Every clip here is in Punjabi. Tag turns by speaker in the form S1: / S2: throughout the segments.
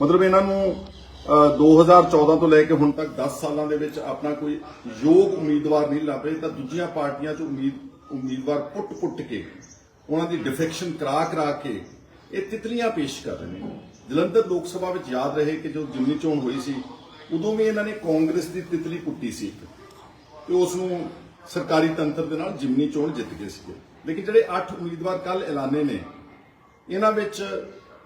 S1: ਮਤਲਬ ਇਹਨਾਂ ਨੂੰ ਅਹ, 2014 ਤੋਂ ਲੈ ਕੇ ਹੁਣ ਤੱਕ 10 ਸਾਲਾਂ ਦੇ ਵਿੱਚ ਆਪਣਾ ਕੋਈ ਯੋਗ ਉਮੀਦਵਾਰ ਨਹੀਂ ਲੱਭੇ ਤਾਂ ਦੂਜੀਆਂ ਪਾਰਟੀਆਂ 'ਚ ਉਮੀਦ ਉਮੀਦਵਾਰ ਪੁੱਟ-ਪੁੱਟ ਕੇ ਉਹਨਾਂ ਦੀ ਡਿਫੈਕਸ਼ਨ ਕਰਾ ਕਰਾ ਕੇ ਇਹ ਤਿਤਲੀਆਂ ਪੇਸ਼ ਕਰ ਰਹੇ ਨੇ। ਜਲੰਧਰ ਲੋਕ ਸਭਾ ਵਿੱਚ ਯਾਦ ਰਹੇ ਕਿ ਜੋ ਜਿਮਨੀ ਚੋਣ ਹੋਈ ਸੀ ਉਦੋਂ ਵੀ ਇਹਨਾਂ ਨੇ ਕਾਂਗਰਸ ਦੀ ਤਿਤਲੀ ਪੁੱਟੀ ਸੀ ਤੇ ਉਸ ਨੂੰ ਸਰਕਾਰੀ ਤੰਤਰ ਦੇ ਨਾਲ ਜਿਮਨੀ ਚੋਣ ਜਿੱਤ ਗਏ ਸੀਗੇ। ਲੇਕਿਨ ਜਿਹੜੇ 8 ਉਮੀਦਵਾਰ ਕੱਲ ਐਲਾਨੇ ਨੇ ਇਹਨਾਂ ਵਿੱਚ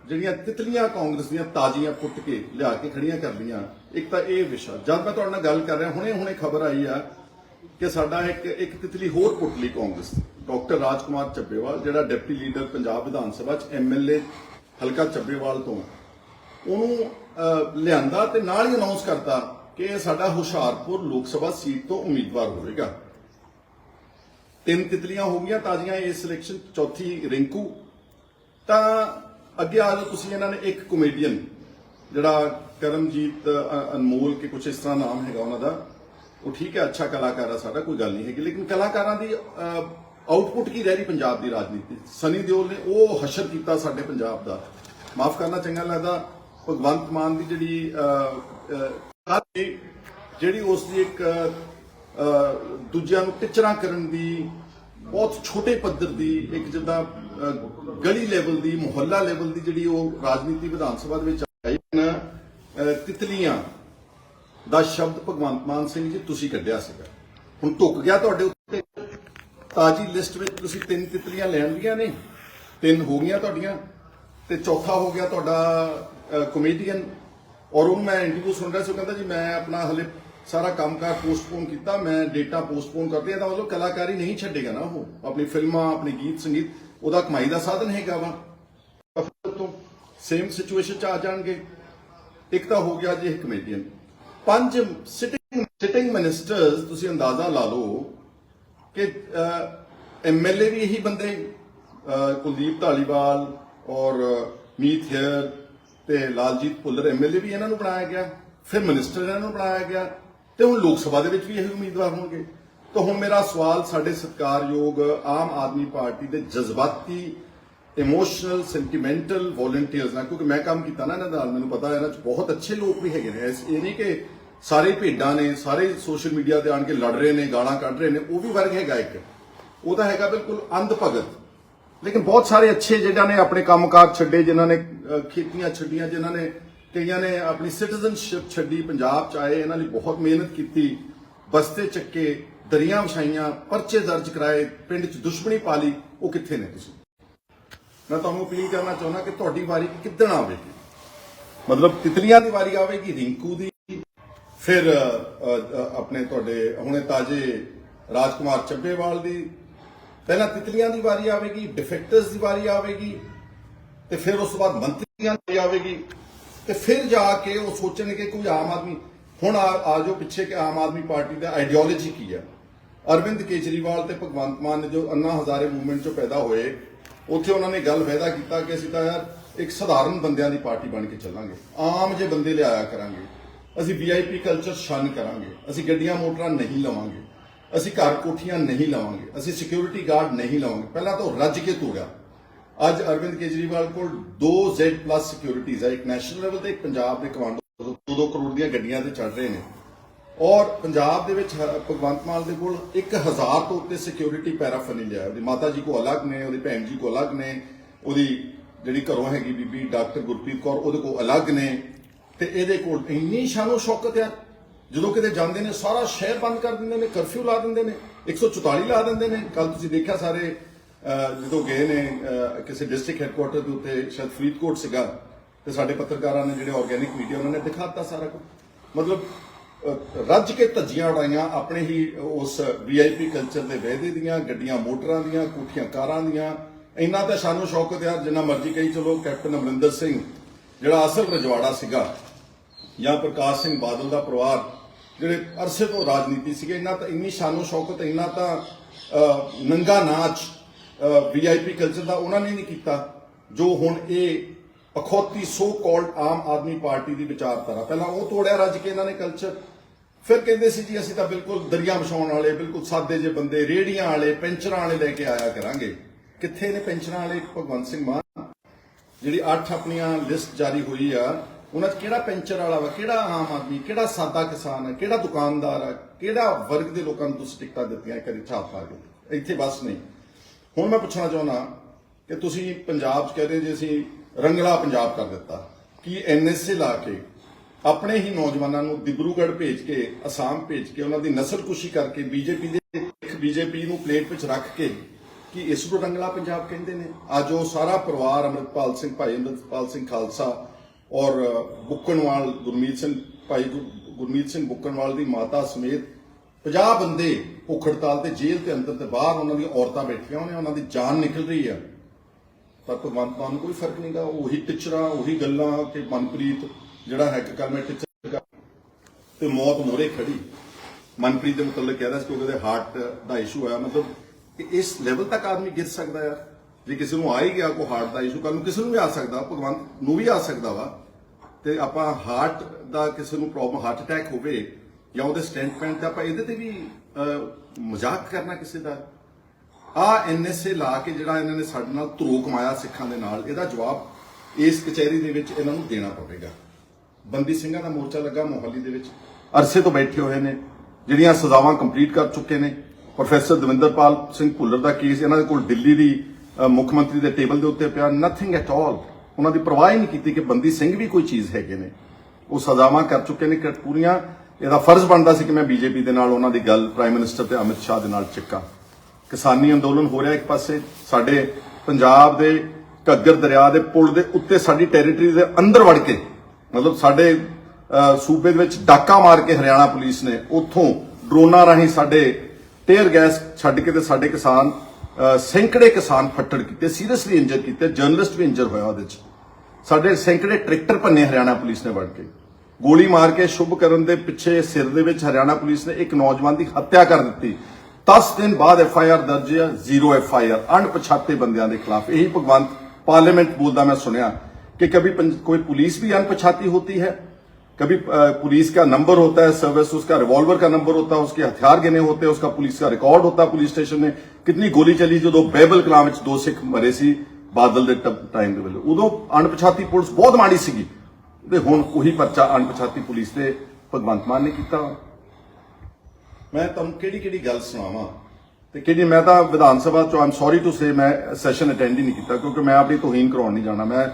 S1: ਜਿਹੜੀਆਂ ਤਿਤਲੀਆਂ ਕਾਂਗਰਸ ਦੀਆਂ ਤਾਜ਼ੀਆਂ ਪੁੱਟ ਕੇ ਲਿਆ ਕੇ ਖੜੀਆਂ ਕਰਦੀਆਂ ਇੱਕ ਤਾਂ ਇਹ ਵਿਸ਼ਾ। ਜਦ ਮੈਂ ਤੁਹਾਡੇ ਨਾਲ ਗੱਲ ਕਰ ਰਿਹਾ, ਹੁਣੇ ਹੁਣੇ ਖਬਰ ਆਈ ਆ ਕਿ ਸਾਡਾ ਇੱਕ ਇੱਕ ਤਿਤਲੀ ਹੋਰ ਪੁੱਟ ਲਈ ਕਾਂਗਰਸ, ਡਾਕਟਰ ਰਾਜਕੁਮਾਰ ਚੱਬੇਵਾਲ, ਜਿਹੜਾ ਡਿਪਟੀ ਲੀਡਰ ਪੰਜਾਬ ਵਿਧਾਨ ਸਭਾ ਚ ਐਮਐਲਏ ਹਲਕਾ ਚੱਬੇਵਾਲ ਤੋਂ ਉਹਨੂੰ ਲਿਆਂਦਾ ਤੇ ਨਾਲ ਹੀ ਅਨਾਉਂਸ ਕਰਤਾ ਕਿ ਇਹ ਸਾਡਾ ਹੁਸ਼ਿਆਰਪੁਰ ਲੋਕ ਸਭਾ ਸੀਟ ਤੋਂ ਉਮੀਦਵਾਰ ਹੋਵੇਗਾ। ਤਿੰਨ ਤਿਤਲੀਆਂ ਹੋ ਗਈਆਂ ਤਾਜ਼ੀਆਂ ਇਸ ਸਿਲੈਕਸ਼ਨ ਚੌਥੀ ਰਿੰਕੂ। ਤਾਂ ਅੱਗੇ ਆ ਜਾਓ, ਤੁਸੀਂ ਇਹਨਾਂ ਨੇ ਇੱਕ ਕਮੇਡੀਅਨ ਜਿਹੜਾ ਕਰਮਜੀਤ ਅਨਮੋਲ ਕੇ ਕੁਛ ਇਸ ਤਰ੍ਹਾਂ ਨਾਮ ਹੈਗਾ ਉਹਨਾਂ ਦਾ, ਉਹ ਠੀਕ ਹੈ, ਅੱਛਾ ਕਲਾਕਾਰ ਹੈ ਸਾਡਾ, ਕੋਈ ਗੱਲ ਨਹੀਂ ਹੈਗੀ। ਲੇਕਿਨ ਕਲਾਕਾਰਾਂ ਦੀ ਆਊਟਪੁੱਟ ਕੀ ਰਹਿ ਰਹੀ ਪੰਜਾਬ ਦੀ ਰਾਜਨੀਤੀ? ਸਨੀ ਦਿਓਲ ਨੇ ਉਹ ਹਸ਼ਰ ਕੀਤਾ ਸਾਡੇ ਪੰਜਾਬ ਦਾ। ਮਾਫ ਕਰਨਾ ਚੰਗਾ ਲੱਗਦਾ, ਭਗਵੰਤ ਮਾਨ ਦੀ ਜਿਹੜੀ ਜਿਹੜੀ ਉਸ ਦੀ ਇੱਕ ਦੂਜਿਆਂ ਨੂੰ ਟਿਚਰਾਂ ਕਰਨ ਦੀ, ਬਹੁਤ ਛੋਟੇ ਪੱਧਰ ਦੀ, ਇੱਕ ਜਿੱਦਾਂ ਗਲੀ ਲੈਵਲ ਦੀ, ਮੁਹੱਲਾ ਲੈਵਲ ਦੀ ਜਿਹੜੀ ਉਹ ਰਾਜਨੀਤੀ ਵਿਧਾਨ ਸਭਾ ਦੇ ਵਿੱਚ ਆਈ ਨਾ ਤਿਤਲੀਆਂ ਦਾ ਸ਼ਬਦ ਭਗਵੰਤ ਮਾਨ ਸਿੰਘ ਜੀ ਤੁਸੀਂ ਕੱਢਿਆ ਸੀਗਾ। ਹੁਣ ਟੁੱਕ ਗਿਆ ਤੁਹਾਡੇ ਉੱਤੇ। ਤਾਜੀ ਲਿਸਟ ਵਿੱਚ ਤੁਸੀਂ ਤਿੰਨ ਤਿਤਲੀਆਂ ਲੈਣ ਦੀਆਂ ਨੇ, ਤਿੰਨ ਹੋ ਗਈਆਂ ਤੁਹਾਡੀਆਂ, ਤੇ ਚੌਥਾ ਹੋ ਗਿਆ ਤੁਹਾਡਾ ਕਮੇਡੀਅਨ ਔਰ ਉਹਨੂੰ ਮੈਂ ਇੰਟਰਵਿਊ ਸੁਣ ਰਿਹਾ ਸੀ, ਉਹ ਕਹਿੰਦਾ ਜੀ, ਮੈਂ ਆਪਣਾ ਹਲੇ ਸਾਰਾ ਕੰਮਕਾਰ ਪੋਸਟਪੋਨ ਕੀਤਾ, ਮੈਂ ਡੇਟਾ ਪੋਸਟਪੋਨ ਕਰ ਦਿਆ ਤਾਂ ਮਤਲਬ ਕਲਾਕਾਰੀ ਨਹੀਂ ਛੱਡੇਗਾ ਨਾ ਉਹ। ਆਪਣੀ ਫਿਲਮਾਂ, ਆਪਣੇ ਗੀਤ ਸੰਗੀਤ ਉਹਦਾ ਕਮਾਈ ਦਾ ਸਾਧਨ ਹੈਗਾ ਵਾ। ਤੋਂ ਸੇਮ ਸਿਚੁਏਸ਼ਨ ਚ ਆ ਜਾਣਗੇ। ਇੱਕ ਤਾਂ ਹੋ ਗਿਆ ਜੀ ਇਹ ਕਮੇਡੀਅਨ ਪੰਜ ਸਿਟਿੰਗ ਸਿਟਿੰਗ ਮਿਨਿਸਟਰਸ ਤੁਸੀਂ ਅੰਦਾਜ਼ਾ ਲਾ ਲਓ ਕਿ ਐਮਐਲਏ ਵੀ ਇਹੀ ਬੰਦੇ ਕੁਲਦੀਪ ਢਾਲੀਵਾਲ ਔਰ ਮੀਤ ਹੇਅਰ ਤੇ ਲਾਲਜੀਤ ਭੁੱਲਰ ਐਮਐਲਏ ਵੀ ਇਹਨਾਂ ਨੂੰ ਬਣਾਇਆ ਗਿਆ। ਫਿਰ ਮਿਨਿਸਟਰ ਇਹਨਾਂ ਨੂੰ ਬਣਾਇਆ ਗਿਆ ਤੇ ਹੁਣ ਲੋਕ ਸਭਾ ਦੇ ਵਿੱਚ ਵੀ ਇਹ ਉਮੀਦਵਾਰ ਹੋਣਗੇ। ਤਾਂ ਹੁਣ ਮੇਰਾ ਸਵਾਲ, ਸਾਡੇ ਸਤਿਕਾਰਯੋਗ ਆਮ ਆਦਮੀ ਪਾਰਟੀ ਦੇ ਜਜ਼ਬਾਤੀ ਇਮੋਸ਼ਨਲ ਸੈਂਟੀਮੈਂਟਲ ਵੋਲੰਟੀਅਰਸ ਨਾਲ, ਕਿਉਂਕਿ ਮੈਂ ਕੰਮ ਕੀਤਾ ਨਾ ਇਹਨਾਂ ਨਾਲ, ਮੈਨੂੰ ਪਤਾ ਹੈ ਇਹਨਾਂ 'ਚ ਬਹੁਤ ਅੱਛੇ ਲੋਕ ਵੀ ਹੈਗੇ ਨੇ। ਇਹ ਨਹੀਂ ਕਿ ਸਾਰੇ ਭੇਡਾਂ ਨੇ, ਸਾਰੇ ਸੋਸ਼ਲ ਮੀਡੀਆ ਤੇ ਆਣ ਕੇ ਲੜ ਰਹੇ ਨੇ, ਗਾਲਾਂ ਕੱਢ ਰਹੇ ਨੇ, ਉਹ ਵੀ ਵਰਗ ਹੈਗਾ ਇੱਕ। ਉਹ ਤਾਂ ਹੈਗਾ ਬਿਲਕੁਲ ਅੰਧ ਭਗਤ ਲੇਕਿਨ ਬਹੁਤ ਸਾਰੇ ਅੱਛੇ ਜਿਹੜਾ ਨੇ ਆਪਣੇ ਕੰਮਕਾਰ ਛੱਡੇ ਜਿਨ੍ਹਾਂ ਨੇ ਖੇਤੀਆਂ ਛੱਡੀਆਂ ਜਿਨ੍ਹਾਂ ਨੇ ਕਈਆਂ ਨੇ ਆਪਣੀ ਸਿਟੀਜ਼ਨਸ਼ਿਪ ਛੱਡੀ, ਪੰਜਾਬ ਚ ਆਏ, ਇਹਨਾਂ ਲਈ ਬਹੁਤ ਮਿਹਨਤ ਕੀਤੀ, ਬਸਤੇ ਚੱਕੇ ਦਰੀਆਂ ਵਿਛਾਈਆਂ, ਪਰਚੇ ਦਰਜ ਕਰਾਏ, ਪਿੰਡ ਚ ਦੁਸ਼ਮਣੀ ਪਾਲੀ ਉਹ ਕਿੱਥੇ ਨੇ ਤੁਸੀਂ? ਮੈਂ ਤੁਹਾਨੂੰ ਅਪੀਲ ਕਰਨਾ ਚਾਹੁੰਦਾ ਕਿ ਤੁਹਾਡੀ ਵਾਰੀ ਕਿੱਦਣ ਆਵੇਗੀ? ਮਤਲਬ ਤਿਤਲੀਆਂ ਦੀ ਵਾਰੀ ਆਵੇਗੀ, ਰਿੰਕੂ ਦੀ? ਫਿਰ ਆਪਣੇ ਤੁਹਾਡੇ ਹੁਣੇ ਤਾਜੇ ਰਾਜਕੁਮਾਰ ਚੱਬੇਵਾਲ ਦੀ? ਪਹਿਲਾਂ ਤਿਤਲੀਆਂ ਦੀ ਵਾਰੀ ਆਵੇਗੀ, ਡਿਫੈਕਟਰਸ ਦੀ ਵਾਰੀ ਆਵੇਗੀ, ਤੇ ਫਿਰ ਉਸ ਤੋਂ ਬਾਅਦ ਮੰਤਰੀਆਂ ਦੀ ਆਵੇਗੀ, ਤੇ ਫਿਰ ਜਾ ਕੇ ਉਹ ਸੋਚਣਗੇ ਕੋਈ ਆਮ ਆਦਮੀ, ਹੁਣ ਆ ਜਾਓ ਪਿੱਛੇ ਕਿ ਆਮ ਆਦਮੀ ਪਾਰਟੀ ਦਾ ਆਈਡੀਓਲੋਜੀ ਕੀ ਹੈ? ਅਰਵਿੰਦ ਕੇਜਰੀਵਾਲ ਤੇ ਭਗਵੰਤ ਮਾਨ ਨੇ ਜੋ ਅੰਨਾ ਹਜ਼ਾਰੇ ਮੂਵਮੈਂਟ ਚੋਂ ਪੈਦਾ ਹੋਏ, ਉੱਥੇ ਉਹਨਾਂ ਨੇ ਗੱਲ ਫਾਇਦਾ ਕੀਤਾ ਕਿ ਅਸੀਂ ਤਾਂ ਯਾਰ ਇੱਕ ਸਧਾਰਨ ਬੰਦਿਆਂ ਦੀ ਪਾਰਟੀ ਬਣ ਕੇ ਚੱਲਾਂਗੇ। ਆਮ ਜੇ ਬੰਦੇ ਲਿਆਇਆ ਕਰਾਂਗੇ। ਅਸੀਂ ਵੀਆਈਪੀ ਕਲਚਰ ਸ਼ਨ ਕਰਾਂਗੇ। ਅਸੀਂ ਗੱਡੀਆਂ ਮੋਟਰਾਂ ਨਹੀਂ ਲਵਾਂਗੇ। ਅਸੀਂ ਘਰ ਕੋਠੀਆਂ ਨਹੀਂ ਲਵਾਂਗੇ। ਅਸੀਂ ਸਿਕਿਉਰਿਟੀ ਗਾਰਡ ਨਹੀਂ ਲਵਾਂਗੇ। ਪਹਿਲਾਂ ਤਾਂ ਰੱਜ ਕੇ ਤੋੜਿਆ ਅੱਜ ਅਰਵਿੰਦ ਕੇਜਰੀਵਾਲ ਕੋਲ 2Z+ ਸਿਕਿਉਰਿਟੀਜ਼ ਹੈ ਇੱਕ ਨੈਸ਼ਨਲ ਲੈਵਲ ਤੇ ਇੱਕ ਪੰਜਾਬ ਦੇ ਕਮਾਂਡੋ 2-2 ਕਰੋੜ ਦੀਆਂ ਗੱਡੀਆਂ ਤੇ ਚੜ ਰਹੇ ਨੇ। ਔਰ ਪੰਜਾਬ ਦੇ ਵਿੱਚ ਭਗਵੰਤ ਮਾਨ ਦੇ ਕੋਲ 1000 ਤੋਂ ਉੱਤੇ ਸਿਕਿਉਰਿਟੀ ਪੈਰਾਫਨੀ ਲਿਆ ਉਹਦੀ ਮਾਤਾ ਜੀ ਕੋ ਅਲੱਗ ਨੇ, ਉਹਦੀ ਭੈਣ ਜੀ ਕੋ ਅਲੱਗ ਨੇ, ਉਹਦੀ ਜਿਹੜੀ ਘਰੋਂ ਹੈਗੀ ਬੀਬੀ ਡਾਕਟਰ ਗੁਰਪ੍ਰੀਤ ਕੌਰ, ਉਹਦੇ ਕੋ ਅਲੱਗ ਨੇ ਤੇ ਇਹਦੇ ਕੋਲ ਇੰਨੀ ਸ਼ਾਨੋ ਸ਼ੌਕਤ ਹੈ। ਜਦੋਂ ਕਿਤੇ ਜਾਂਦੇ ਨੇ, ਸਾਰਾ ਸ਼ਹਿਰ ਬੰਦ ਕਰ ਦਿੰਦੇ ਨੇ, ਕਰਫਿਊ ਲਾ ਦਿੰਦੇ ਨੇ 144 ਲਾ ਦਿੰਦੇ ਨੇ। ਕੱਲ ਤੁਸੀਂ ਦੇਖਿਆ ਸਾਰੇ ਜਦੋਂ ਗਏ ਨੇ ਕਿਸੇ ਡਿਸਟ੍ਰਿਕਟ ਹੈੱਡਕੁਆਰਟਰ ਦੇ ਉੱਤੇ, ਸ਼ਾਇਦ ਫਰੀਦਕੋਟ ਸੀਗਾ, ਤੇ ਸਾਡੇ ਪੱਤਰਕਾਰਾਂ ਨੇ ਜਿਹੜੇ ਆਰਗੈਨਿਕ ਮੀਡੀਆ ਉਹਨਾਂ ਨੇ ਦਿਖਾਤਾ ਸਾਰਾ ਕੁਝ ਮਤਲਬ ਰੱਜ ਕੇ ਧੱਜੀਆਂ ਉਡਾਈਆਂ ਆਪਣੇ ਹੀ ਉਸ ਵੀਆਈਪੀ ਕਲਚਰ ਦੇ ਵਹਿਦੇ ਦੀਆਂ, ਗੱਡੀਆਂ ਮੋਟਰਾਂ ਦੀਆਂ, ਕੋਠੀਆਂ ਕਾਰਾਂ ਦੀਆਂ। ਇੰਨਾ ਤਾਂ ਸ਼ਾਨੋ ਸ਼ੌਕਤ ਯਾਰ ਜਿੰਨਾ ਮਰਜ਼ੀ ਕਹੀ ਚਲੋ, ਕੈਪਟਨ ਅਮਰਿੰਦਰ ਸਿੰਘ, ਜਿਹੜਾ ਅਸਲ ਰਜਵਾੜਾ ਸੀਗਾ, ਜਾਂ ਪ੍ਰਕਾਸ਼ ਸਿੰਘ ਬਾਦਲ ਦਾ ਪਰਿਵਾਰ, ਜਿਹੜੇ ਅਰਸੇ ਤੋਂ ਰਾਜਨੀਤੀ ਸੀਗੇ ਇਹਨਾਂ ਤਾਂ ਇੰਨੀ ਸ਼ਾਨੋ ਸ਼ੌਕਤ ਇੰਨਾ ਤਾਂ ਨੰਗਾ ਨਾਚ ਵੀਆਈਪੀ ਕਲਚਰ ਦਾ ਉਹਨਾਂ ਨੇ ਨਹੀਂ ਕੀਤਾ, ਜੋ ਹੁਣ ਇਹ ਅਖੌਤੀ so called Aam Aadmi party ਦੀ ਵਿਚਾਰਧਾਰਾ। ਪਹਿਲਾਂ ਉਹ ਤੋੜਿਆ ਰੱਜ ਕੇ ਇਹਨਾਂ ਨੇ ਕਲਚਰ ਫਿਰ ਕਹਿੰਦੇ ਸੀ ਜੀ, ਅਸੀਂ ਤਾਂ ਬਿਲਕੁਲ ਦਰਿਆ ਵਿਛਾਉਣ ਵਾਲੇ, ਬਿਲਕੁਲ ਸਾਦੇ ਜੇ ਬੰਦੇ ਰੇੜੀਆਂ ਵਾਲੇ, ਪੈਂਚਰਾਂ ਵਾਲੇ ਲੈ ਕੇ ਆਇਆ ਕਰਾਂਗੇ। ਕਿੱਥੇ ਨੇ ਪੈਂਚਰਾਂ ਵਾਲੇ? ਭਗਵੰਤ ਸਿੰਘ ਮਾਨ। ਜਿਹੜੀ 8 ਆਪਣੀਆਂ ਲਿਸਟ ਜਾਰੀ ਹੋਈ ਆ, ਉਹਨਾਂ 'ਚ ਕਿਹੜਾ ਪੈਂਚਰ ਵਾਲਾ ਵਾ, ਕਿਹੜਾ ਆਮ ਆਦਮੀ, ਕਿਹੜਾ ਸਾਦਾ ਕਿਸਾਨ ਹੈ ਕਿਹੜਾ ਦੁਕਾਨਦਾਰ ਹੈ ਕਿਹੜਾ ਵਰਗ ਦੇ ਲੋਕਾਂ ਨੂੰ ਤੁਸੀਂ ਟਿਕਟਾਂ ਦਿੱਤੀਆਂ ਕਰੀ ਛਾਪ ਮਾਰ ਕੇ। ਇੱਥੇ ਬਸ ਨਹੀਂ। ਹੁਣ ਮੈਂ ਪੁੱਛਣਾ ਚਾਹੁੰਦਾ ਕਿ ਤੁਸੀਂ ਪੰਜਾਬ 'ਚ ਕਹਿੰਦੇ ਜੇ, ਅਸੀਂ ਰੰਗਲਾ ਪੰਜਾਬ ਕਰ ਦਿੱਤਾ। ਕੀ ਐਨਐਸਏ ਲਾ ਕੇ ਆਪਣੇ ਹੀ ਨੌਜਵਾਨਾਂ ਨੂੰ ਦਿਬਰੂਗੜ ਭੇਜ ਕੇ, ਅਸਾਮ ਭੇਜ ਕੇ, ਉਹਨਾਂ ਦੀ ਨਸਲਕੁਸ਼ੀ ਕਰਕੇ ਬੀਜੇਪੀ ਦੇ ਇੱਕ ਬੀਜੇਪੀ ਨੂੰ ਪਲੇਟ ਵਿੱਚ ਰੱਖ ਕੇ ਕਿ ਇਸ ਨੂੰ ਰੰਗਲਾ ਪੰਜਾਬ ਕਹਿੰਦੇ ਨੇ। ਅੱਜ ਉਹ ਸਾਰਾ ਪਰਿਵਾਰ ਅਮਰਿਤਪਾਲ ਸਿੰਘ, ਭਾਈ ਅਮਰਿਤਪਾਲ ਸਿੰਘ ਖਾਲਸਾ ਔਰ ਬੁੱਕਣਵਾਲ ਗੁਰਮੀਤ ਸਿੰਘ, ਭਾਈ ਗੁਰਮੀਤ ਸਿੰਘ ਬੁੱਕਣਵਾਲ ਦੀ ਮਾਤਾ ਸਮੇਤ 50 ਬੰਦੇ ਭੁੱਖ ਹੜਤਾਲ ਤੇ ਜੇਲ੍ਹ ਦੇ ਅੰਦਰ ਤੇ ਬਾਹਰ ਉਹਨਾਂ ਦੀਆਂ ਔਰਤਾਂ ਬੈਠੀਆਂ ਹੋਣੇ ਉਹਨਾਂ ਦੀ ਜਾਨ ਨਿਕਲ ਰਹੀ ਆ। ਪਰ ਭਗਵੰਤ ਮਾਨ ਨੂੰ ਕੋਈ ਫ਼ਰਕ ਨਹੀਂਗਾ ਉਹੀ ਟਿਚਰਾਂ, ਉਹੀ ਗੱਲਾਂ ਕਿ ਮਨਪ੍ਰੀਤ ਜਿਹੜਾ ਹੈ ਕੱਲ ਮੈਂ ਟਿਚਰ ਤੇ ਮੌਤ ਮੋਰੇ ਖੜੀ। ਮਨਪ੍ਰੀਤ ਦੇ ਮੁਤਲਕ ਕਹਿ ਰਿਹਾ ਸੀ ਕਿ ਉਹਦੇ ਹਾਰਟ ਦਾ ਇਸ਼ੂ ਹੋਇਆ। ਮਤਲਬ ਇਸ ਲੈਵਲ ਤੱਕ ਆਦਮੀ ਗਿਰ ਸਕਦਾ ਯਾਰ ਜੇ ਕਿਸੇ ਨੂੰ ਆ ਹੀ ਗਿਆ ਕੋਈ ਹਾਰਟ ਦਾ ਇਸ਼ੂ ਕੱਲ ਨੂੰ ਕਿਸੇ ਨੂੰ ਵੀ ਆ ਸਕਦਾ, ਭਗਵੰਤ ਨੂੰ ਵੀ ਆ ਸਕਦਾ ਵਾ। ਤੇ ਆਪਾਂ ਹਾਰਟ ਦਾ ਕਿਸੇ ਨੂੰ ਪ੍ਰੋਬਲਮ ਹਾਰਟ ਅਟੈਕ ਹੋਵੇ ਜਾਂ ਉਹਦੇ ਸਟੈਂਟ ਪੈਣ ਤੇ ਆਪਾਂ ਇਹਦੇ ਤੇ ਵੀ ਮਜ਼ਾਕ ਕਰਨਾ ਕਿਸੇ ਦਾ। ਆ ਐਨਐਸਏ ਲਾ ਕੇ ਜਿਹੜਾ ਇਹਨਾਂ ਨੇ ਸਾਡੇ ਨਾਲ ਧਰੋ ਕਮਾਇਆ ਸਿੱਖਾਂ ਦੇ ਨਾਲ, ਇਹਦਾ ਜਵਾਬ ਇਸ ਕਚਹਿਰੀ ਦੇ ਵਿੱਚ ਇਹਨਾਂ ਨੂੰ ਦੇਣਾ ਪਵੇਗਾ। ਬੰਦੀ ਸਿੰਘਾਂ ਦਾ ਮੋਰਚਾ ਲੱਗਾ ਮੋਹਾਲੀ ਦੇ ਵਿੱਚ। ਅਰਸੇ ਤੋਂ ਬੈਠੇ ਹੋਏ ਨੇ, ਜਿਹੜੀਆਂ ਸਜ਼ਾਵਾਂ ਕੰਪਲੀਟ ਕਰ ਚੁੱਕੇ ਨੇ। ਪ੍ਰੋਫੈਸਰ ਦਵਿੰਦਰਪਾਲ ਸਿੰਘ ਭੁੱਲਰ ਦਾ ਕੇਸ ਇਹਨਾਂ ਦੇ ਕੋਲ ਦਿੱਲੀ ਦੀ ਮੁੱਖ ਮੰਤਰੀ ਦੇ ਟੇਬਲ ਦੇ ਉੱਤੇ ਪਿਆ। ਨਥਿੰਗ ਐਟ ਆਲ ਉਹਨਾਂ ਦੀ ਪਰਵਾਹ ਹੀ ਨਹੀਂ ਕੀਤੀ ਕਿ ਬੰਦੀ ਸਿੰਘ ਵੀ ਕੋਈ ਚੀਜ਼ ਹੈਗੇ ਨੇ। ਉਹ ਸਜ਼ਾਵਾਂ ਕਰ ਚੁੱਕੇ ਨੇ ਕਿ ਪੂਰੀਆਂ, ਇਹਦਾ ਫਰਜ਼ ਬਣਦਾ ਸੀ ਕਿ ਮੈਂ ਬੀਜੇਪੀ ਦੇ ਨਾਲ ਉਹਨਾਂ ਦੀ ਗੱਲ ਪ੍ਰਾਈਮ ਮਿਨਿਸਟਰ ਤੇ ਅਮਿਤ ਸ਼ਾਹ ਦੇ ਨਾਲ ਚੱਕਾਂ। ਕਿਸਾਨੀ ਅੰਦੋਲਨ ਹੋ ਰਿਹਾ ਇੱਕ ਪਾਸੇ। ਸਾਡੇ ਪੰਜਾਬ ਦੇ ਘੱਗਰ ਦਰਿਆ ਦੇ ਪੁਲ ਦੇ ਉੱਤੇ ਸਾਡੀ ਟੈਰੀਟਰੀ ਦੇ ਅੰਦਰ ਵੜ ਕੇ ਮਤਲਬ ਸਾਡੇ ਸੂਬੇ ਦੇ ਵਿੱਚ ਡਾਕਾ ਮਾਰ ਕੇ ਹਰਿਆਣਾ ਪੁਲਿਸ ਨੇ ਉੱਥੋਂ ਡਰੋਨਾਂ ਰਾਹੀਂ ਸਾਡੇ ਟੇਅਰ ਗੈਸ ਛੱਡ ਕੇ ਤੇ ਸਾਡੇ ਕਿਸਾਨ ਸੈਂਕੜੇ ਕਿਸਾਨ ਫੱਟੜ ਕੀਤੇ, ਸੀਰੀਅਸਲੀ ਇੰਜਰ ਕੀਤੇ, ਜਰਨਲਿਸਟ ਵੀ ਇੰਜਰ ਹੋਇਆ ਉਹਦੇ ਵਿੱਚ ਸਾਡੇ ਸੈਂਕੜੇ ਟਰੈਕਟਰ ਭੰਨੇ ਹਰਿਆਣਾ ਪੁਲਿਸ ਨੇ ਵੜ ਕੇ। ਗੋਲੀ ਮਾਰ ਕੇ ਸ਼ੁਭ ਕਰਨ ਦੇ ਪਿੱਛੇ ਸਿਰ ਦੇ ਵਿੱਚ ਹਰਿਆਣਾ ਪੁਲਿਸ ਨੇ ਇੱਕ ਨੌਜਵਾਨ ਦੀ ਹੱਤਿਆ ਕਰ ਦਿੱਤੀ। 10 ਦਿਨ ਬਾਅਦ ਐਫ ਆਈ ਆਰ ਦਰਜ ਹੈ, ਜ਼ੀਰੋ ਐਫ ਆਈ ਆਰ, ਅਣਪਛਾਤੇ ਬੰਦਿਆਂ ਦੇ ਖਿਲਾਫ। ਇਹੀ ਭਗਵੰਤ ਪਾਰਲੀਮੈਂਟ ਬੋਲਦਾ ਮੈਂ ਸੁਣਿਆ। कि कभी पंज- कोई पुलिस भी अनपछाती होती है कभी अ, पुलिस का नंबर होता है सर्विस उसका रिवॉल्वर का नंबर होता है उसके हथियार गिने होते हैं उसका पुलिस का रिकॉर्ड होता है पुलिस स्टेशन में कितनी गोली चली जो दो ਬਹਿਬਲ ਕਲਾਂ ਵਿੱਚ ਦੋ ਸਿੱਖ ਮਰੇ ਸੀ ਬਾਦਲ ਦੇ ਟਾਈਮ ਦੇ ਵੇਲੇ ਉਦੋਂ ਅਣਪਛਾਤੀ ਪੁਲਿਸ ਬਹੁਤ ਮਾੜੀ ਸੀਗੀ ਤੇ ਹੁਣ ਉਹੀ ਪਰਚਾ ਅਣਪਛਾਤੀ ਪੁਲਿਸ ਤੇ ਭਗਵੰਤ ਮਾਨ ਨੇ ਕੀਤਾ ਮੈਂ ਤੁਹਾਨੂੰ ਕਿਹੜੀ ਕਿਹੜੀ ਗੱਲ ਸੁਣਾਵਾਂ ਤੇ ਕਿਹੜੀ ਮੈਂ ਤਾਂ ਵਿਧਾਨ ਸਭਾ ਚੋਂ ਆਮ ਸੌਰੀ ਟੂ ਸੇ ਮੈਂ ਸੈਸ਼ਨ ਅਟੈਂਡ ਹੀ ਨਹੀਂ ਕੀਤਾ ਕਿਉਂਕਿ ਮੈਂ ਆਪਣੀ ਤੋਹੀਨ ਕਰਾਉਣ ਨਹੀਂ ਜਾਣਾ ਮੈਂ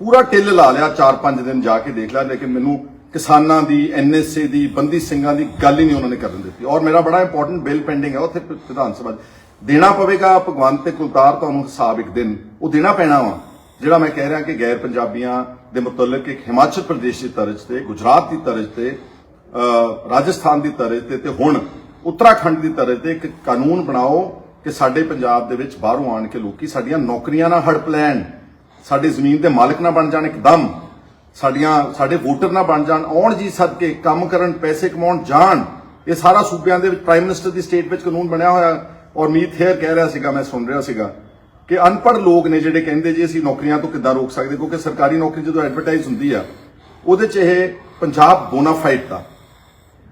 S1: ਪੂਰਾ ਟਿੱਲ ਲਾ ਲਿਆ 4-5 ਦਿਨ ਜਾ ਕੇ ਦੇਖ ਲਿਆ, ਲੇਕਿਨ ਮੈਨੂੰ ਕਿਸਾਨਾਂ ਦੀ ਐਨਐਸਏ ਦੀ, ਬੰਦੀ ਸਿੰਘਾਂ ਦੀ ਗੱਲ ਹੀ ਨਹੀਂ ਉਹਨਾਂ ਨੇ ਕਰਨ ਦਿੱਤੀ। ਔਰ ਮੇਰਾ ਬੜਾ ਇੰਪੋਰਟੈਂਟ ਬਿੱਲ ਪੈਂਡਿੰਗ ਹੈ, ਉੱਥੇ ਵਿਧਾਨ ਸਭਾ ਦੇਣਾ ਪਵੇਗਾ ਭਗਵੰਤ ਤੇ ਕੁਲਤਾਰ ਤੁਹਾਨੂੰ ਹਿਸਾਬ ਇੱਕ ਦਿਨ। ਉਹ ਦੇਣਾ ਪੈਣਾ ਵਾ, ਜਿਹੜਾ ਮੈਂ ਕਹਿ ਰਿਹਾ ਕਿ ਗੈਰ ਪੰਜਾਬੀਆਂ ਦੇ ਮੁਤਲਕ ਇੱਕ ਹਿਮਾਚਲ ਪ੍ਰਦੇਸ਼ ਦੀ ਤਰਜ਼ ਤੇ, ਗੁਜਰਾਤ ਦੀ ਤਰਜ਼ ਤੇ ਅਹ ਰਾਜਸਥਾਨ ਦੀ ਤਰਜ਼ ਤੇ ਤੇ ਹੁਣ ਉੱਤਰਾਖੰਡ ਦੀ ਤਰਜ਼ ਤੇ ਇੱਕ ਕਾਨੂੰਨ ਬਣਾਓ ਕਿ ਸਾਡੇ ਪੰਜਾਬ ਦੇ ਵਿੱਚ ਬਾਹਰੋਂ ਆਣ ਕੇ ਲੋਕੀ ਸਾਡੀਆਂ ਨੌਕਰੀਆਂ ਨਾ ਹੜਪ ਲੈਣ। ਸਾਡੀ ਜ਼ਮੀਨ ਦੇ ਮਾਲਕ ਨਾ ਬਣ ਜਾਣ ਇੱਕਦਮ ਸਾਡੀਆਂ, ਸਾਡੇ ਵੋਟਰ ਨਾ ਬਣ ਜਾਣ, ਆਉਣ ਜੀ ਸਦਕੇ, ਕੰਮ ਕਰਨ, ਪੈਸੇ ਕਮਾਉਣ, ਜਾਣ, ਇਹ ਸਾਰਾ ਸੂਬਿਆਂ ਦੇ ਵਿੱਚ ਪ੍ਰਾਈਮ ਮਿਨਿਸਟਰ ਦੀ ਸਟੇਟ ਵਿੱਚ ਕਾਨੂੰਨ ਬਣਿਆ ਹੋਇਆ ਔਰ ਮੀਤ ਹੇਅਰ ਕਹਿ ਰਿਹਾ ਸੀਗਾ, ਮੈਂ ਸੁਣ ਰਿਹਾ ਸੀਗਾ, ਕਿ ਅਨਪੜ੍ਹ ਲੋਕ ਨੇ ਜਿਹੜੇ ਕਹਿੰਦੇ ਜੀ ਅਸੀਂ ਨੌਕਰੀਆਂ ਤੋਂ ਕਿੱਦਾਂ ਰੋਕ ਸਕਦੇ, ਕਿਉਂਕਿ ਸਰਕਾਰੀ ਨੌਕਰੀ ਜਦੋਂ ਐਡਵਰਟਾਈਜ਼ ਹੁੰਦੀ ਆ, ਉਹਦੇ 'ਚ ਇਹ ਪੰਜਾਬ ਬੋਨਾਫਾਈਡ ਦਾ,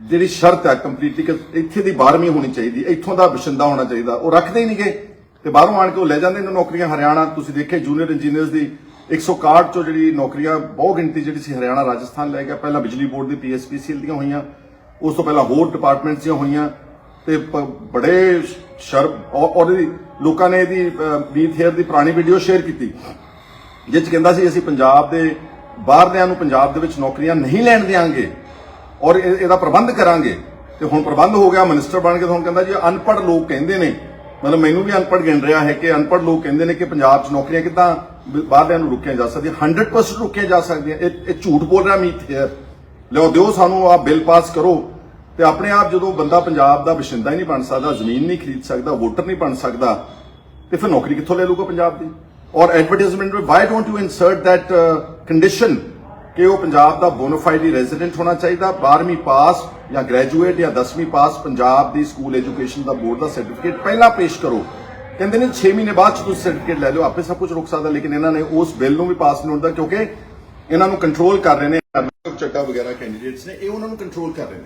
S1: ਜਿਹੜੀ ਸ਼ਰਤ ਹੈ ਕੰਪਲੀਟਲੀ ਕਿ ਇੱਥੇ ਦੀ 12ਵੀਂ ਹੋਣੀ ਚਾਹੀਦੀ ਇੱਥੋਂ ਦਾ ਬਸ਼ਿੰਦਾ ਹੋਣਾ ਚਾਹੀਦਾ, ਉਹ ਰੱਖਦੇ ਹੀ ਨਹੀਂ ਗਏ ਤੇ ਬਾਹਰੋਂ ਆਣ ਕੇ ਉਹ ਲੈ ਜਾਂਦੇ ਨੇ ਨੌਕਰੀਆਂ ਹਰਿਆਣਾ, ਤੁਸੀਂ ਦੇਖੇ ਜੂਨੀਅਰ ਇੰਜੀਨੀਅਰਸ ਦੀ 161 ਚੋਂ ਜਿਹੜੀ ਨੌਕਰੀਆਂ ਬਹੁ ਗਿਣਤੀ ਜਿਹੜੀ ਸੀ ਹਰਿਆਣਾ, ਰਾਜਸਥਾਨ ਲੈ ਗਿਆ। ਪਹਿਲਾਂ ਬਿਜਲੀ ਬੋਰਡ ਦੀ ਪੀਐਸਪੀਸੀਐਲ ਦੀਆਂ ਹੋਈਆਂ, ਉਸ ਤੋਂ ਪਹਿਲਾਂ ਹੋਰ ਡਿਪਾਰਟਮੈਂਟਸ ਦੀਆਂ ਹੋਈਆਂ ਤੇ ਬੜੇ ਸ਼ਰਮ ਔਰ ਇਹਦੀ ਲੋਕਾਂ ਨੇ ਇਹਦੀ ਮੀਤ ਹੇਅਰ ਦੀ ਪੁਰਾਣੀ ਵੀਡੀਓ ਸ਼ੇਅਰ ਕੀਤੀ, ਜਿਸ 'ਚ ਕਹਿੰਦਾ ਸੀ ਅਸੀਂ ਪੰਜਾਬ ਦੇ ਬਾਹਰਲਿਆਂ ਨੂੰ ਪੰਜਾਬ ਦੇ ਵਿੱਚ ਨੌਕਰੀਆਂ ਨਹੀਂ ਲੈਣ ਦੇਵਾਂਗੇ ਔਰ ਇਹ- ਇਹਦਾ ਪ੍ਰਬੰਧ ਕਰਾਂਗੇ। ਤੇ ਹੁਣ ਪ੍ਰਬੰਧ ਹੋ ਗਿਆ ਮਿਨਿਸਟਰ ਬਣ ਕੇ ਤਾਂ ਹੁਣ ਕਹਿੰਦਾ ਜੀ, ਅਨਪੜ੍ਹ ਲੋਕ ਕਹਿੰਦੇ ਨੇ ਮਤਲਬ ਮੈਨੂੰ ਵੀ ਅਨਪੜ੍ਹ ਗਿਣ ਰਿਹਾ ਹੈ ਕਿ ਅਨਪੜ੍ਹ ਲੋਕ ਕਹਿੰਦੇ ਨੇ ਕਿ ਪੰਜਾਬ 'ਚ ਨੌਕਰੀਆਂ ਕਿੱਦਾਂ ਬ- ਬਾਹਰਲਿਆਂ ਨੂੰ ਰੁਕੀਆਂ ਜਾ ਸਕਦੀਆਂ 100% ਰੁਕੀਆਂ ਜਾ ਸਕਦੀਆਂ। ਇਹ ਇਹ ਝੂਠ ਬੋਲ ਰਿਹਾ ਮੀਤ ਹੇਅਰ ਲਿਓ ਦਿਓ ਸਾਨੂੰ ਆ ਬਿੱਲ ਪਾਸ ਕਰੋ। ਤੇ ਆਪਣੇ ਆਪ ਜਦੋਂ ਬੰਦਾ ਪੰਜਾਬ ਦਾ ਵਸਿੰਦਾ ਹੀ ਨਹੀਂ ਬਣ ਸਕਦਾ, ਜ਼ਮੀਨ ਨਹੀਂ ਖਰੀਦ ਸਕਦਾ, ਵੋਟਰ ਨਹੀਂ ਬਣ ਸਕਦਾ, ਤੇ ਫਿਰ ਨੌਕਰੀ ਕਿੱਥੋਂ ਲੈ ਲੂਗਾ ਪੰਜਾਬ ਦੀ? ਔਰ ਐਡਵਰਟਾਈਜ਼ਮੈਂਟ ਵਿੱਚ why don't you insert that condition ਕਿ ਉਹ ਪੰਜਾਬ ਦਾ ਬੋਨਾਫਾਈਡ ਰੈਜ਼ੀਡੈਂਟ ਹੋਣਾ ਚਾਹੀਦਾ 12ਵੀਂ ਪਾਸ ਜਾਂ ਗ੍ਰੈਜੂਏਟ ਜਾਂ 10ਵੀਂ ਪਾਸ ਪੰਜਾਬ ਦੀ ਸਕੂਲ ਐਜੂਕੇਸ਼ਨ ਦਾ ਬੋਰਡ ਦਾ ਸਰਟੀਫਿਕੇਟ ਪਹਿਲਾਂ ਪੇਸ਼ ਕਰੋ। ਕਹਿੰਦੇ ਨੇ 6 ਮਹੀਨੇ ਬਾਅਦ ਚ ਤੁਸੀਂ ਸਰਟੀਫਿਕੇਟ ਲੈ ਲਿਓ, ਆਪੇ ਸਭ ਕੁਝ ਰੁਕ ਸਕਦਾ, ਲੇਕਿਨ ਇਹਨਾਂ ਨੇ ਉਸ ਬਿੱਲ ਨੂੰ ਵੀ ਪਾਸ ਨਹੀਂ ਹੁੰਦਾ ਕਿਉਂਕਿ ਇਹਨਾਂ ਨੂੰ ਕੰਟਰੋਲ ਕਰ ਰਹੇ ਨੇ ਚੱਕਾ ਵਗੈਰਾ ਕੈਂਡੀਡੇਟਸ ਨੇ, ਇਹ ਉਹਨਾਂ ਨੂੰ ਕੰਟਰੋਲ ਕਰ ਰਹੇ ਨੇ।